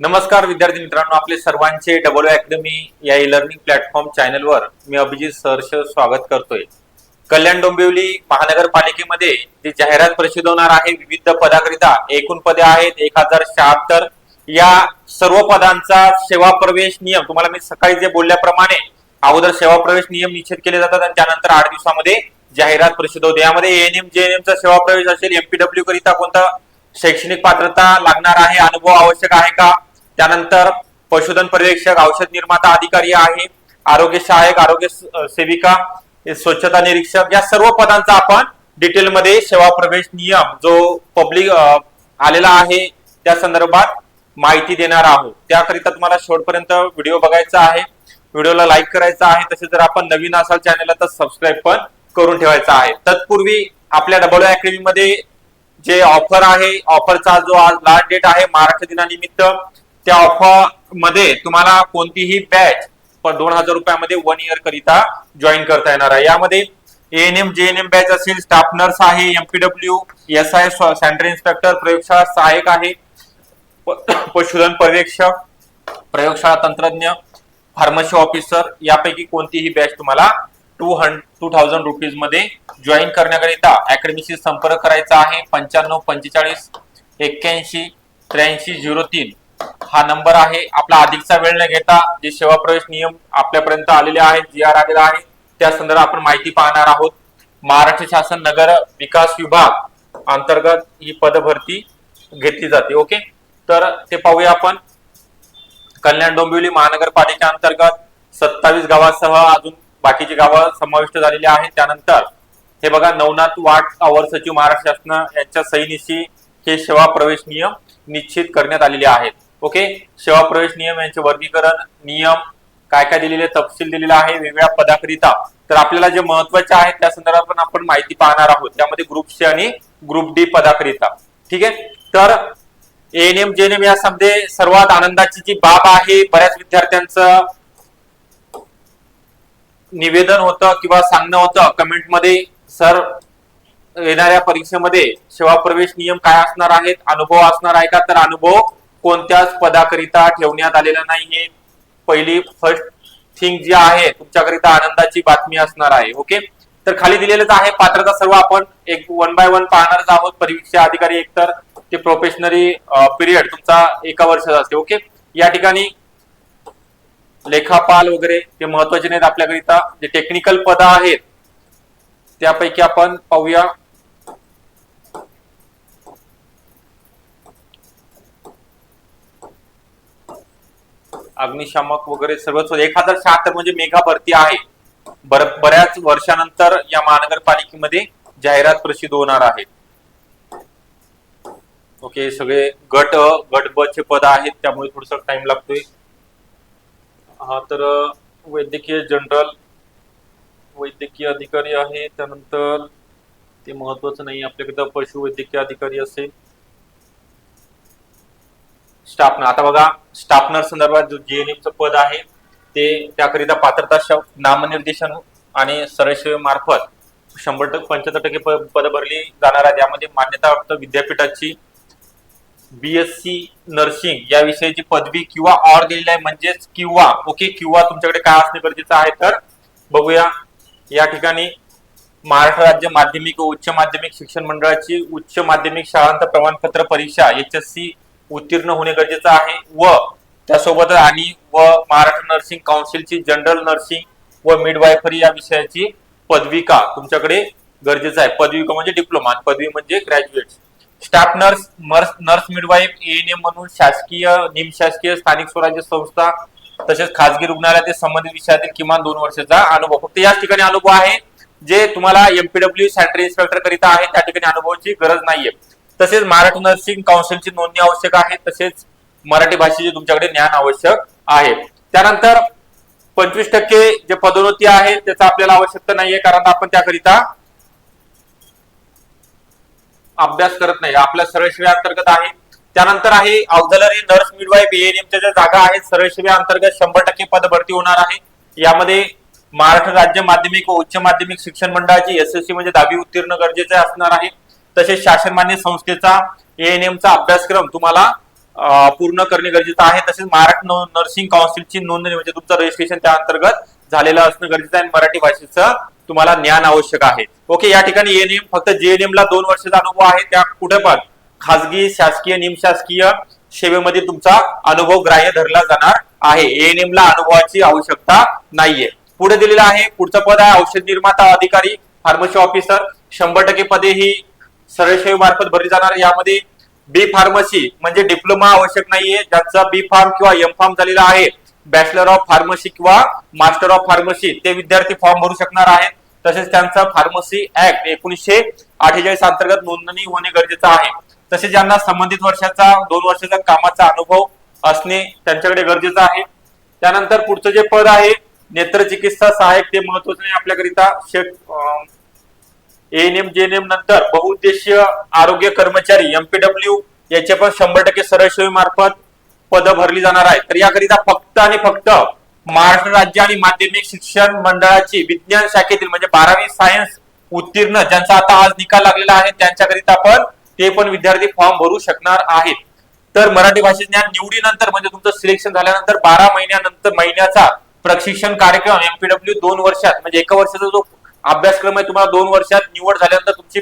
नमस्कार विद्यार्थी मित्रांनो आपले सर्वांचे डबल अकॅडमी या ई लर्निंग प्लॅटफॉर्म चॅनलवर मी अभिजित सहर्ष स्वागत करतोय. कल्याण डोंबिवली महानगरपालिकेमध्ये जी जाहिरात परिषद होणार आहे विविध पदाकरिता एकूण पदे आहेत एक हजार शहात्तर. या सर्व पदांचा सेवा प्रवेश नियम तुम्हाला मी सकाळी जे बोलल्याप्रमाणे अगोदर सेवा प्रवेश नियम निश्चित केले जातात आणि त्यानंतर आठ दिवसामध्ये जाहिरात परिषद होते यामध्ये एएनएम जेएनएमचा सेवा प्रवेश असेल एमपीडब्ल्यू करिता कोणता शैक्षणिक पात्रता लागणार आहे अनुभव आवश्यक आहे का? त्यानंतर पशुधन पर्यवेक्षक औषध निर्माता अधिकारी आहे आरोग्य सहाय्यक आरोग्य सेविका स्वच्छता निरीक्षक या सर्व पदांचा आपण डिटेलमध्ये सेवा प्रवेश नियम जो पब्लिक आलेला आहे त्या संदर्भात माहिती देणार आहोत. त्याकरिता तुम्हाला शेवटपर्यंत व्हिडिओ बघायचा आहे. व्हिडिओला लाईक करायचा आहे. तसेच जर आपण नवीन असाल चॅनलला तर सबस्क्राईब पण करून ठेवायचा आहे. तत्पूर्वी आपल्या डबल अकॅडमीमध्ये जे ऑफर आहे ऑफरचा जो आज लास्ट डेट आहे महाराष्ट्र दिनानिमित्त त्या ऑफरमध्ये तुम्हाला कोणतीही बॅच पण दोन हजार रुपयामध्ये वन इयर करिता जॉईन करता येणार आहे. यामध्ये एएनएम जेएनएम बॅच असेल स्टाफ नर्स आहे MPW S I centre inspector प्रयोगशाळा सहाय्यक आहे पशुधन पर्यवेक्षक प्रयोगशाळा तंत्रज्ञ फार्मसी ऑफिसर यापैकी कोणतीही बॅच तुम्हाला टू हंड टू थाउजंड रुपीजमध्ये जॉईन करण्याकरिता अकॅडमीशी संपर्क करायचा आहे. पंच्याण्णव पंचेचाळीस एक्क्याऐंशी त्र्याऐंशी झिरो तीन. हा नंबर आहे. आपला अधिकचा वेळ न घेता जे सेवा प्रवेश नियम आपल्यापर्यंत आलेले आहेत जी आर आलेला आहे त्या संदर्भात आपण माहिती पाहणार आहोत. महाराष्ट्र शासन नगर विकास विभाग अंतर्गत ही पदभरती घेतली जाते. ओके? तर ते पाहूया आपण. कल्याण डोंबिवली महानगरपालिका अंतर्गत सत्तावीस गावासह अजून बाकीची गावं समाविष्ट झालेली आहेत. त्यानंतर हे बघा नवनाथ वाट अवर सचिव महाराष्ट्र शासन यांच्या सहीनिशी हे सेवा प्रवेश नियम निश्चित करण्यात आलेले आहेत. ओके? सेवा प्रवेश नियम यांचे वर्गीकरण नियम काय काय दिलेले तपशील दिलेला आहे वेगवेगळ्या पदाकरिता. तर आपल्याला जे महत्त्वाचे आहेत त्या संदर्भात पण आपण माहिती पाहणार आहोत. त्यामध्ये ग्रुप सी आणि ग्रुप डी पदाकरिता. ठीक आहे? तर एएनएम जेएनएम यामध्ये सर्वात आनंदाची जी बाब आहे बऱ्याच विद्यार्थ्यांचं निवेदन होतं किंवा सांगणं होतं. कमेंटमध्ये सर येणाऱ्या परीक्षेमध्ये सेवा प्रवेश नियम काय असणार आहेत? अनुभव असणार आहे का? तर अनुभव कोणत्याच पदाकरिता ठेवण्यात आलेला नाहीये. पहिली फर्स्ट थिंग जी आहे तुमच्याकरिता आनंदाची बातमी असणार आहे ओके? तर खाली दिलेलंच आहे पात्रता सर्व आपण एक वन बाय वन पाहणारच आहोत. परीक्षा अधिकारी एकतर ते प्रोफेशनरी पिरियड तुमचा एका वर्षाचा असते ओके? या ठिकाणी लेखापाल वगैरे ते महत्त्वाचे नाहीत आपल्याकरिता जे टेक्निकल पद आहेत त्यापैकी आपण पाहूया. अग्निशामक वगैरे सर्वच एक हजार शहात्तर म्हणजे मेगा भरती आहे. बर बऱ्याच वर्षानंतर या महानगरपालिकेमध्ये जाहिरात प्रसिद्ध होणार आहे. ओके सगळे गट गट ब चे पद आहेत त्यामुळे थोडस टाइम लागतोय. हा तर वैद्यकीय जनरल वैद्यकीय अधिकारी आहे त्यानंतर ते महत्वाचं नाही आपल्याकडे पशुवैद्यकीय अधिकारी असेल. स्टाफ आता बघा स्टाफनर संदर्भात जो जीएनएमचं पद आहे ते त्याकरिता पात्रता नामनिर्देशन आणि सरळशेवेमार्फत शंभर टक्के पंच्याहत्तर टक्के पद भरली जाणार आहे. त्यामध्ये मान्यताप्राप्त विद्यापीठाची बी एस सी नर्सिंग या विषयाची पदवी किंवा ऑर दिलेली आहे. म्हणजेच किंवा ओके किंवा तुमच्याकडे काय असणे गरजेचं आहे तर बघूया. या ठिकाणी महाराष्ट्र राज्य माध्यमिक व उच्च माध्यमिक शिक्षण मंडळाची उच्च माध्यमिक शाळांत प्रमाणपत्र परीक्षा एच एस सी उत्तीर्ण होणे गरजेचं आहे व त्यासोबत आणि व महाराष्ट्र नर्सिंग काउन्सिलची जनरल नर्सिंग व मिडवायफरी या विषयाची पदविका तुमच्याकडे गरजेचं आहे. पदविका म्हणजे डिप्लोमा पदवी म्हणजे graduate staff nurse nurse nurse midwife ANM म्हणून शासकीय निमशासकीय स्थानिक स्वराज्य संस्था तसेच खासगी रुग्णालयातील संबंधित विषयातील किमान दोन वर्षाचा अनुभव. फक्त याच ठिकाणी अनुभव आहे जे तुम्हाला एमपीडब्ल्यू सॅटरी इन्स्पेक्टर करीता आहे त्या ठिकाणी अनुभवाची गरज नाहीये. तसेच महाराष्ट्र नर्सिंग काउन्सिलची नोंदणी आवश्यक आहे. तसेच मराठी भाषेचे तुमच्याकडे ज्ञान आवश्यक आहे. त्यानंतर पंचवीस टक्के जे पदोन्नती आहे त्याचा आपल्याला आवश्यकता नाहीये कारण आपण त्याकरिता अभ्यास करत नाही. आपल्या सरळ सेवे अंतर्गत आहे. त्यानंतर आहे ऑक्झलरी नर्स मिडवाईफ एएनएमच्या ज्या जागा आहेत सरळ सेवे अंतर्गत शंभर टक्के पद भरती होणार आहे. यामध्ये महाराष्ट्र राज्य माध्यमिक व उच्च माध्यमिक शिक्षण मंडळाची एसएससी म्हणजे दहावी उत्तीर्ण गरजेचे असणार आहे. तसेच शासनमान्य संस्थेचा एएनएमचा अभ्यासक्रम तुम्हाला पूर्ण करणे गरजेचं आहे. तसेच महाराष्ट्र नर्सिंग काउन्सिलची नोंदणी म्हणजे तुमचं रजिस्ट्रेशन त्या अंतर्गत झालेलं असणं गरजेचं आहे आणि मराठी भाषेचं तुम्हाला ज्ञान आवश्यक आहे. ओके या ठिकाणी एएनएम फक्त जेएनएम ला दोन वर्षाचा अनुभव आहे. त्या कुठे पण खासगी शासकीय निमशासकीय सेवेमध्ये तुमचा अनुभव ग्राह्य धरला जाणार आहे. एएनएम ला अनुभवाची आवश्यकता नाहीये. पुढे दिलेलं आहे पुढचं पद आहे औषध निर्माता अधिकारी फार्मसी ऑफिसर शंभर टक्के पदे ही सरळ मार्फत भरली जाणार. यामध्ये बी फार्मसी म्हणजे डिप्लोमा आवश्यक नाहीये. ज्यांचा बी फार्म किंवा एम फार्म झालेला आहे बॅचलर ऑफ फार्मसी किंवा मास्टर ऑफ फार्मसी ते विद्यार्थी फॉर्म भरू शकणार आहेत. तसेच त्यांचा फार्मसी ऍक्ट एकोणीसशे अठ्ठेचाळीस अंतर्गत नोंदणी होणे गरजेचं आहे. तसेच ज्यांना संबंधित वर्षाचा दोन वर्षाचा कामाचा अनुभव असणे त्यांच्याकडे गरजेचं आहे. त्यानंतर पुढचं जे पद आहे नेत्रचिकित्सा सहाय्यक ते महत्वाचं नाही आपल्याकरिता. शेट एएनएम जेएनएम नंतर बहुउद्देशीय आरोग्य कर्मचारी एमपीडब्ल्यू याचे पण शंभर टक्के सरळ सेवे मार्फत पदं भरली जाणार आहे तर याकरिता फक्त आणि फक्त महाराष्ट्र राज्य आणि माध्यमिक शिक्षण मंडळाची विज्ञान शाखेतील म्हणजे बारावी सायन्स उत्तीर्ण ज्यांचा आता आज निकाल लागलेला आहे त्यांच्याकरिता पण ते पण विद्यार्थी फॉर्म भरू शकणार आहेत. तर मराठी भाषेत ज्ञान निवडीनंतर म्हणजे तुमचं सिलेक्शन झाल्यानंतर बारा महिन्यानंतर महिन्याचा प्रशिक्षण कार्यक्रम एमपीडब्ल्यू दोन वर्षात म्हणजे एका वर्षाचा जो अभ्यासक्रम आहे तुम्हाला दोन वर्षात निवड झाल्यानंतर तुमची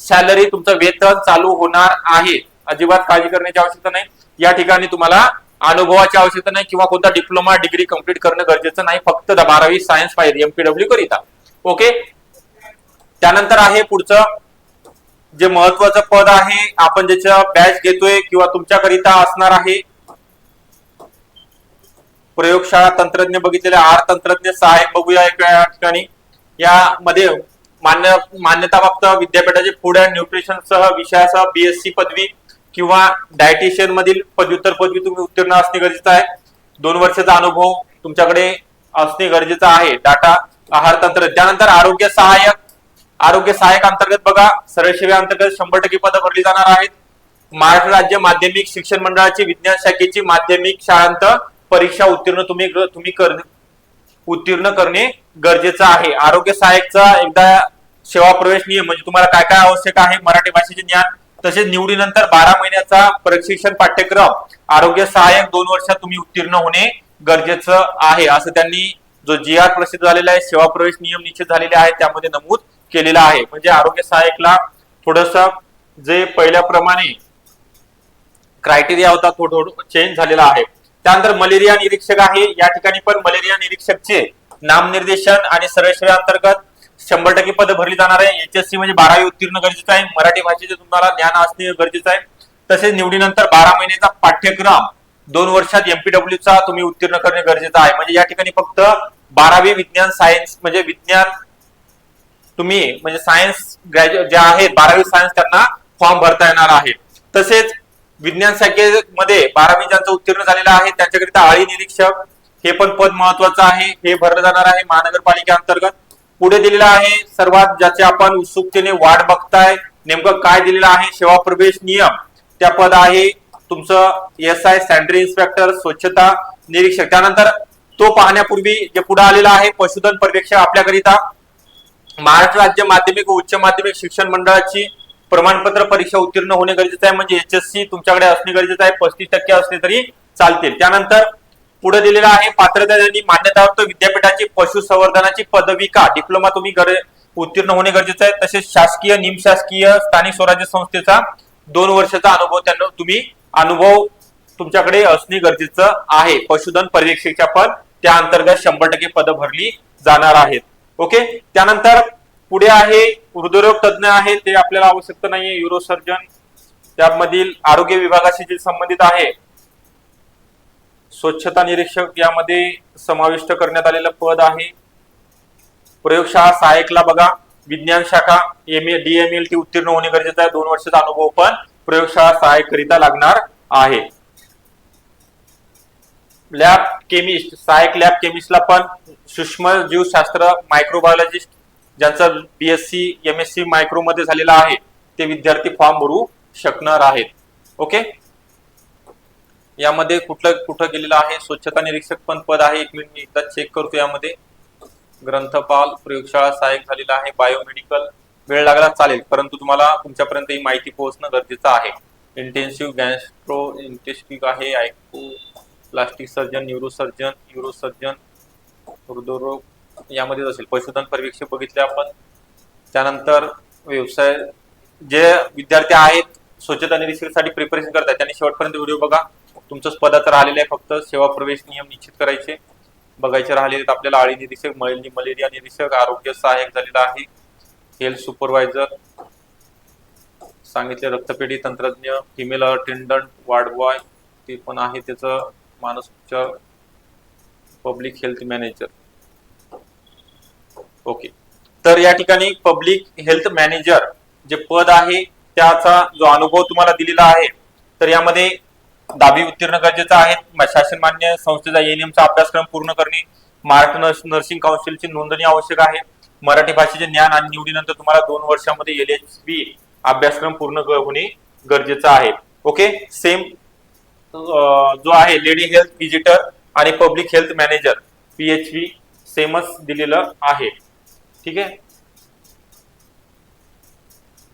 सॅलरी तुमचं वेतन चालू होणार आहे. अजिबात काळजी करण्याची आवश्यकता नाही. या ठिकाणी तुम्हाला अनुभवाची आवश्यकता नाही किंवा कोणता डिप्लोमा डिग्री कंप्लीट करणं गरजेचं नाही. फक्त बारावी सायन्स पाहिजे एमपीडब्ल्यू करिता. ओके त्यानंतर आहे पुढचं जे महत्वाचं पद आहे आपण ज्याच्या बॅच घेतोय किंवा तुमच्याकरिता असणार आहे. प्रयोगशाळा तंत्रज्ञ बघितलेले आर तंत्रज्ञ सहाय्यक बघूया एका या ठिकाणी. यामध्ये मान्य मान्यताप्राप्त विद्यापीठाचे फूड अँड न्यूट्रिशन सह विषयासह बीएससी पदवी किंवा डायटिशियन मधील पदव्युत्तर पदवी तुम्ही उत्तीर्ण असणे गरजेचं आहे. दोन वर्षाचा अनुभव तुमच्याकडे असणे गरजेचं आहे. डाटा आहार तंत्र. त्यानंतर आरोग्य सहाय्यक. आरोग्य सहाय्यक अंतर्गत बघा सरळ अंतर्गत शंभर टक्के पदं भरली जाणार आहेत. महाराष्ट्र राज्य माध्यमिक शिक्षण मंडळाची विज्ञान शाखेची माध्यमिक शाळांत परीक्षा उत्तीर्ण तुम्ही तुम्ही कर उत्तीर्ण करणे गरजेचं आहे. आरोग्य सहाय्यकचा एकदा सेवा प्रवेश नियम म्हणजे तुम्हाला काय काय आवश्यक आहे? मराठी भाषेचे ज्ञान तसेच निवडीनंतर बारा महिन्याचा प्रशिक्षण पाठ्यक्रम आरोग्य सहाय्यक दोन वर्षात तुम्ही उत्तीर्ण होणे गरजेचं आहे. असं त्यांनी जो जी आर प्रसिद्ध झालेला आहे सेवा प्रवेश नियम निश्चित झालेले आहेत त्यामध्ये नमूद केलेला आहे. म्हणजे आरोग्य सहाय्यकला थोडस जे पहिल्याप्रमाणे क्रायटेरिया होता तो थोडं चेंज झालेला आहे. त्यानंतर मलेरिया निरीक्षक आहे. या ठिकाणी पण मलेरिया निरीक्षकचे नामनिर्देशन आणि सरळ अंतर्गत शंभर टक्के पद भरली जाणार आहे. एचएससी म्हणजे बारावी उत्तीर्ण गरजेचं आहे. मराठी भाषेचे तुम्हाला ज्ञान असणे गरजेचं आहे. तसेच निवडीनंतर बारा महिन्याचा पाठ्यक्रम दोन वर्षात एमपीडब्ल्यू चा तुम्ही उत्तीर्ण करणे गरजेचं आहे. म्हणजे या ठिकाणी फक्त बारावी विज्ञान सायन्स म्हणजे विज्ञान तुम्ही म्हणजे सायन्स ग्रॅज्युएट जे आहेत बारावी सायन्स त्यांना फॉर्म भरता येणार आहे. तसेच विज्ञान शाखेमध्ये बारावी ज्यांचं उत्तीर्ण झालेलं आहे त्यांच्याकरिता आळी निरीक्षक हे पण पद महत्वाचं आहे. हे भरलं जाणार आहे महानगरपालिका अंतर्गत पुढे दिलेलं आहे सर्वात ज्याचे आपण उत्सुकतेने वाट बघताय नेमकं काय दिलेलं आहे सेवा प्रवेश नियम. त्या पद आहे तुमचं एस आय सॅनिटरी इन्स्पेक्टर स्वच्छता निरीक्षक. त्यानंतर तो पाहण्यापूर्वी जे पुढे आलेला आहे पशुधन पर्यवेक्षक आपल्याकरिता महाराष्ट्र राज्य माध्यमिक व उच्च माध्यमिक शिक्षण मंडळाची प्रमाणपत्र परीक्षा उत्तीर्ण होणे गरजेचं आहे म्हणजे एचएससी तुमच्याकडे असणे गरजेचं आहे पस्तीस टक्के असले तरी चालतील. त्यानंतर पुढे दिलेला आहे पात्रता आणि मान्यताप्राप्त विद्यापीठाची पशुसंवर्धनाची पदविका डिप्लोमा तुम्ही उत्तीर्ण होणे गरजेचं आहे. तसेच शासकीय निमशासकीय स्थानिक स्वराज्य संस्थेचा दोन वर्षाचा अनुभव त्यांना तुम्ही अनुभव तुमच्याकडे असणे गरजेचं आहे. पशुधन पर्यवेक्षकच्या पद त्या अंतर्गत शंभर टक्के पदं भरली जाणार आहेत. ओके? त्यानंतर पुढे आहे हृदयरोग तज्ज्ञ आहे ते आपल्याला आवश्यकता नाहीये युरोसर्जन त्यामधील आरोग्य विभागाशी जे संबंधित आहे. स्वच्छता निरीक्षक यामध्ये समाविष्ट करण्यात आलेलं पद आहे. प्रयोगशाळा सहाय्यकला बघा विज्ञान शाखा M A D M L T उत्तीर्ण होणे गरजेचं आहे दोन वर्षाचा अनुभव पण प्रयोगशाळा सहाय्यक करिता लागणार आहे. लॅब केमिस्ट सहाय्यक लॅब केमिस्टला पण सूक्ष्म जीवशास्त्र मायक्रोबायोलॉजिस्ट ज्यांचं BSc M S C micro मध्ये झालेला आहे ते विद्यार्थी फॉर्म भरू शकणार आहेत. ओके यामध्ये कुठलं कुठं गेलेलं आहे? स्वच्छता निरीक्षक पण पद आहे. एक मिनिट मी एकदा चेक करतो यामध्ये. ग्रंथपाल प्रयोगशाळा सहाय्यक झालेला आहे. बायोमेडिकल वेळ लागला चालेल. परंतु तुम्हाला तुमच्यापर्यंत ही माहिती पोहोचणं गरजेचं आहे. इंटेन्सिव्ह गॅस्ट्रो इंटेस्टिक आहे. आयको प्लास्टिक सर्जन न्यूरोसर्जन युरोसर्जन हृदयरोग यामध्येच असेल. पशुधन पर्यवेक्षक बघितले आपण. त्यानंतर व्यवसाय जे विद्यार्थी आहेत स्वच्छता निरीक्षणासाठी प्रिपरेशन करतात त्यांनी शेवटपर्यंत व्हिडिओ बघा. तुमचं तर राहिलेलं आहे फक्त. सेवा प्रवेश नियम निश्चित करायचे. बघायचे राहिले आहेत आपल्याला आळी निरीक्षक मळी मलेरिया निरीक्षक आरोग्य सहाय्यक झालेला आहे. हेल्थ सुपरवायझर सांगितले रक्तपेढी तंत्रज्ञ फिमेल अटेंडंट वार्ड बॉय ते पण आहे त्याचं मानस उपचार पब्लिक हेल्थ मॅनेजर ओके. तर या ठिकाणी पब्लिक हेल्थ मॅनेजर जे पद आहे त्याचा जो अनुभव तुम्हाला दिलेला आहे तर यामध्ये दहावी उत्तीर्ण गरजेचं आहे. शासनमान्य शासन मान्य संस्थेचा एन चा अभ्यासक्रम पूर्ण करणे महाराष्ट्र नर्सिंग काउन्सिलची नोंदणी आवश्यक आहे. मराठी भाषेचे ज्ञान आणि निवडीनंतर तुम्हाला दोन वर्षामध्ये एल एच बी अभ्यासक्रम पूर्ण होणे गरजेचं आहे. ओके? सेम जो आहे लेडी हेल्थ विजिटर आणि पब्लिक हेल्थ मॅनेजर पीएचबी सेमच दिलेलं आहे. ठीक आहे?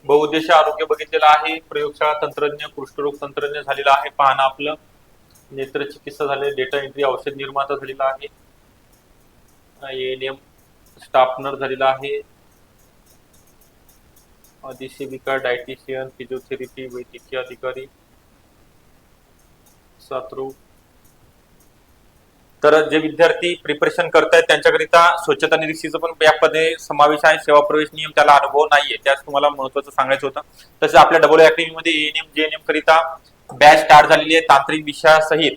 बहुउद्देशीय आरोग्य बघितलेलं आहे प्रयोगशाळा तंत्रज्ञ कुष्ठरोग तंत्रज्ञ झालेलं आहे पाहणं आपलं. नेत्र चिकित्सा झाले डेटा एंट्री औषध निर्माता झालेला आहे. एएनएम स्टाफनर झालेला आहे. अधिसेविका डायटिशियन फिजिओथेरपी वैद्यकीय अधिकारी सातरोग तर जे विद्यार्थी प्रिपरेशन करतायत त्यांच्याकरिता स्वच्छता निरीक्षेचा पण यामध्ये समावेश आहे. सेवा प्रवेश नियम त्याला अनुभव नाहीये. त्यास तुम्हाला महत्वाचं सांगायचं होतं. तसेच आपल्या डबल अकॅडमी मध्ये एएनएम जेएनएम करिता बॅच स्टार्ट झालेली आहे. तांत्रिक विषयासहित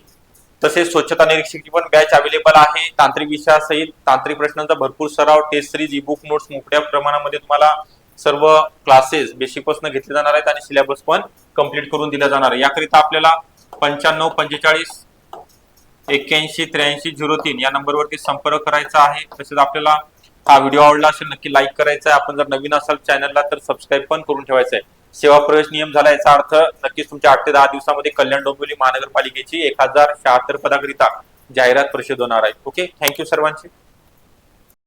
तसेच स्वच्छता निरीक्षकची पण बॅच अवेलेबल आहे. तांत्रिक विषयासहित तांत्रिक प्रश्नांचा भरपूर सराव test series E book notes मोठ्या प्रमाणामध्ये तुम्हाला सर्व क्लासेस बेसिकपासून घेतले जाणार आहेत आणि सिलेबस पण कंप्लीट करून दिला जाणार आहे. याकरिता आपल्याला पंच्याण्णव पंचेचाळीस एक्क्याऐंशी त्र्याऐंशी झिरो तीन या नंबरवरती संपर्क करायचा आहे. तसेच आपल्याला हा व्हिडिओ आवडला असेल नक्की लाईक करायचा आहे. आपण जर नवीन असाल चॅनलला तर सबस्क्राईब पण करून ठेवायचं आहे. सेवा प्रवेश नियम झाला याचा अर्थ नक्कीच तुमच्या आठ ते दहा दिवसामध्ये कल्याण डोंबिवली महानगरपालिकेची एक हजार शहात्तर पदाकरिता जाहिरात परिषद होणार आहे. ओके थँक्यू सर्वांचे.